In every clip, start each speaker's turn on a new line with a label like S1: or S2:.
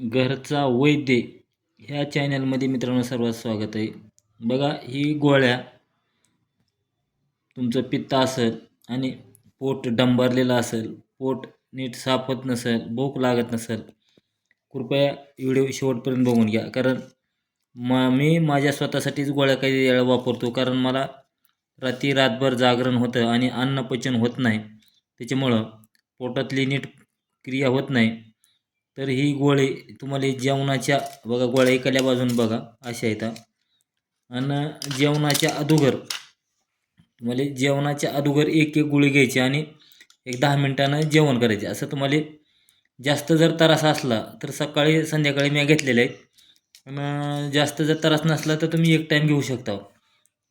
S1: घरचा वैद्य ह्या चॅनलमध्ये मित्रांनो सर्वात स्वागत आहे. बघा ही गोळ्या तुमचं पित्त असेल आणि पोट डंबरलेलं असेल पोट नीट साफ होत नसेल भूक लागत नसेल कृपया व्हिडिओ शेवटपर्यंत बघून घ्या. कारण म मी माझ्या स्वतःसाठीच गोळ्या काही वेळा वापरतो. कारण मला रात्री रातभर जागरण होतं आणि अन्नपचन होत नाही. त्याच्यामुळं पोटातली नीट क्रिया होत नाही. तर ही गोळे तुम्हाला जेवणाच्या बघा गोळ्या एकाल्या बाजून बघा अशा येतात आणि जेवणाच्या अगोदर तुम्हाला जेवणाच्या अगोदर एक एक गोळी घ्यायची आणि एक दहा मिनटानं जेवण करायचे. असं तुम्हाला जास्त जर त्रास असला तर सकाळी संध्याकाळी मी घेतलेले आहेत. आणि जास्त जर त्रास नसला तर तुम्ही एक टाईम घेऊ शकता.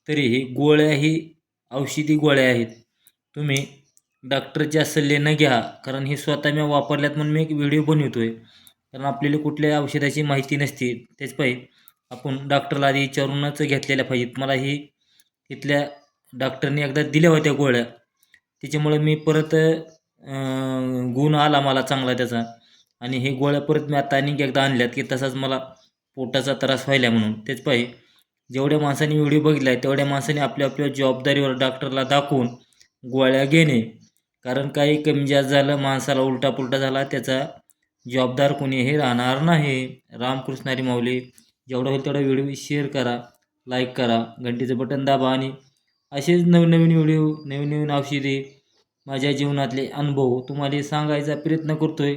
S1: तरीही गोळ्या ही औषधी गोळ्या आहेत. तुम्ही डॉक्टरच्या सल्ले घ्या कारण हे स्वतः मी वापरल्यात म्हणून मी एक व्हिडिओ बनवतो आहे कारण आपल्याला कुठल्या औषधाची माहिती नसते त्याच पाहिजे आपण डॉक्टरला आधी विचारूनच घेतलेल्या पाहिजेत. मला ही तिथल्या डॉक्टरने एकदा दिल्या होत्या गोळ्या. त्याच्यामुळे मी परत गुण आला मला चांगला त्याचा. आणि हे गोळ्या परत मी आता आणि एकदा आणल्यात की तसाच मला पोटाचा त्रास व्हायला म्हणून. तेच पाहिजे जेवढ्या माणसांनी व्हिडिओ बघितला आहे तेवढ्या माणसांनी आपल्या आपल्या जबाबदारीवर डॉक्टरला दाखवून गोळ्या घेणे कारण काही कमी जास्त झालं माणसाला उलटा पुलटा झाला त्याचा जबाबदार कोणी हे राहणार नाही. रामकृष्णारी माऊली जेवढं होईल तेवढा व्हिडिओ शेअर करा लाईक करा घंटीचं बटन दाबा आणि असेच नवीन नवीन व्हिडिओ नवीन नवीन औषधे माझ्या जीवनातले अनुभव तुम्हाला सांगायचा प्रयत्न करतो आहे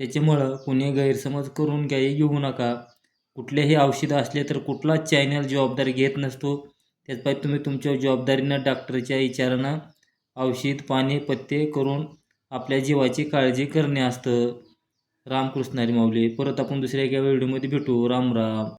S1: त्याच्यामुळं कुणी गैरसमज करून काही घेऊ नका. कुठलेही औषधं असले तर कुठलाच चॅनल जबाबदारी घेत नसतो. त्याच पाहिजे तुम्ही तुमच्या जबाबदारीनं डॉक्टरच्या विचारानं औषध पाणी पत्ते करून आपल्या जीवाची काळजी करणे असतं. रामकृष्णारी माऊली परत आपण दुसऱ्या एका व्हिडिओमध्ये भेटू. राम राम.